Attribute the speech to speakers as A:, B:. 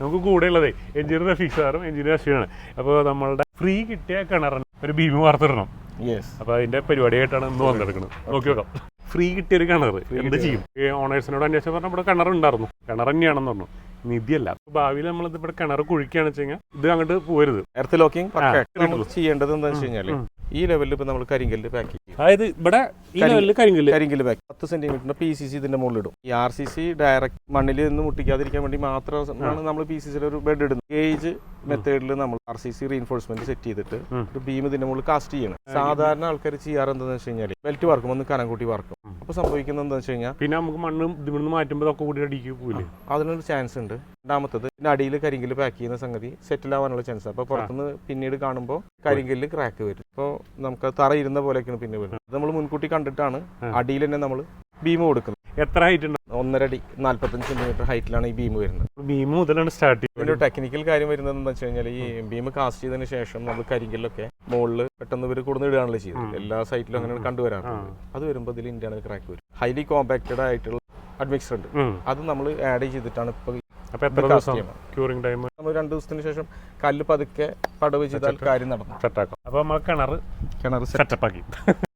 A: നമുക്ക് കൂടെ ഉള്ളതേ എഞ്ചിനീയർ റഫീഖ് സാറും എഞ്ചിനീയർ അശ്വിനാണ്. അപ്പോൾ നമ്മളുടെ ഫ്രീ കിട്ടിയ കിണറിന് ഒരു ഭീമി വാർത്തിടണം.
B: യെസ്
A: അപ്പോൾ അതിന്റെ പരിപാടിയായിട്ടാണ് ഇന്ന് വന്നെടുക്കുന്നത് നോക്കി നോക്കാം. ഫ്രീ കിട്ടിയ ഒരു കിണർ എന്ത് ചെയ്യും? ഈ ഓണേഴ്സിനോട് അന്വേഷിച്ചു പറഞ്ഞാൽ ഇവിടെ കിണർ ഉണ്ടായിരുന്നു. കിണർ തന്നെയാണെന്ന് പറഞ്ഞു. നിധിയല്ല. ഭാവിയിൽ നമ്മൾ ഇവിടെ കിണർ കുഴിക്കുകയാണെന്ന് വെച്ച് കഴിഞ്ഞാൽ ഇത് അങ്ങോട്ട് പോരുത്.
B: എർത്ത് ലോക്കിംഗ് ചെയ്യേണ്ടത് എന്താണെന്ന് വെച്ച് കഴിഞ്ഞാൽ ഈ ലെവലിൽ ഇപ്പൊ നമ്മൾ കരിങ്കല്ല് പാക്ക്
A: അതായത് ഇവിടെ ഈ ലെവലിൽ കരിങ്കില്ല.
B: കരിങ്കല്ല് ബാക്ക് പത്ത് സെന്റിമീറ്ററിന്റെ പി സി സി ഇതിന്റെ മുകളിൽ ഇടും. ഈ ആർ സി സി ഡയറക്റ്റ് മണ്ണിൽ നിന്ന് മുട്ടിക്കാതിരിക്കാൻ വേണ്ടി മാത്രമാണ് നമ്മൾ പി സി സിയിൽ ഒരു ബെഡ് ഇടുന്നത്. ഗേജ് മെത്തേഡിൽ നമ്മൾ R C C reinforcement set ചെയ്തിട്ട്. ഒരു ബീം ഇതിന്റെ മുകളിൽ കാസ്റ്റ് ചെയ്യണം. സാധാരണ ആൾക്കാർ ചെയ്യാറ് എന്താണെന്ന് വെച്ച് കഴിഞ്ഞാൽ ബെൽറ്റ് വർക്കും ഒന്ന് കനം കൂട്ടി വർക്കും. അപ്പൊ സംഭവിക്കുന്നത് എന്താ വെച്ച് കഴിഞ്ഞാൽ
A: പിന്നെ നമുക്ക് മണ്ണ് ഇവിടുന്ന് മാറ്റുമ്പോൾ ഇതൊക്കെ കൂടി അടിക്ക് പോയില്ലേ
B: അതിനൊരു ചാൻസ് ഉണ്ട്. രണ്ടാമത്തത് ഇതിന്റെ അടിയിൽ കരിങ്കല്ല് പാക്ക് ചെയ്യുന്ന സംഗതി സെറ്റിൽ ആവാനുള്ള ചാൻസ് അപ്പൊ പുറത്തുനിന്ന് പിന്നീട് കാണുമ്പോൾ കരിങ്കല്ല് ക്രാക്ക് വരും. അപ്പോൾ നമുക്ക് തറ ഇരുന്ന പോലെയൊക്കെയാണ് പിന്നെ വരുന്നത്. നമ്മൾ മുൻകൂട്ടി കണ്ടിട്ടാണ് അടിയിൽ തന്നെ നമ്മൾ ഭീമ കൊടുക്കുന്നത്.
A: എത്ര ഹൈറ്റ്
B: ഒന്നര അടി നാല്പത്തഞ്ച് സെന്റിമീറ്റർ ഹൈറ്റിലാണ് ഈ ബീം വരുന്നത്.
A: ബീം മുതലാണ് സ്റ്റാർട്ട്
B: ഇതിന്റെ ടെക്നിക്കൽ കാര്യം വരുന്നത് എന്താ വെച്ച് കഴിഞ്ഞാൽ ഈ ബീം കാസ്റ്റ് ചെയ്തതിന് ശേഷം നമ്മൾ കരിങ്കല്ലൊക്കെ മുകളിൽ പെട്ടെന്ന് ഇവർ കൊടുന്ന് ഇടുകയാണല്ലോ
A: ചെയ്തത്.
B: എല്ലാ സൈറ്റിലും അങ്ങനെ കണ്ടുവരാറുണ്ട്. അത് വരുമ്പോൾ ഇതിൽ ഇന്റേണൽ ക്രാക്ക് വരും. ഹൈലി കോമ്പാക്റ്റഡ് ആയിട്ടുള്ള അഡ്മിക്സർ ഉണ്ട്. അത് നമ്മൾ ആഡ് ചെയ്തിട്ടാണ് ഇപ്പോൾ.
A: ക്യൂറിംഗ് ടൈം
B: നമ്മൾ രണ്ട് ദിവസത്തിന് ശേഷം കല്ല് പതുക്കെ പടവ് ചെയ്താൽ കാര്യം നടന്നു.
A: സെറ്റാക്കും അപ്പൊ നമ്മൾ കിണർ
B: കിണർ
A: സെറ്റപ്പ് ആക്കി.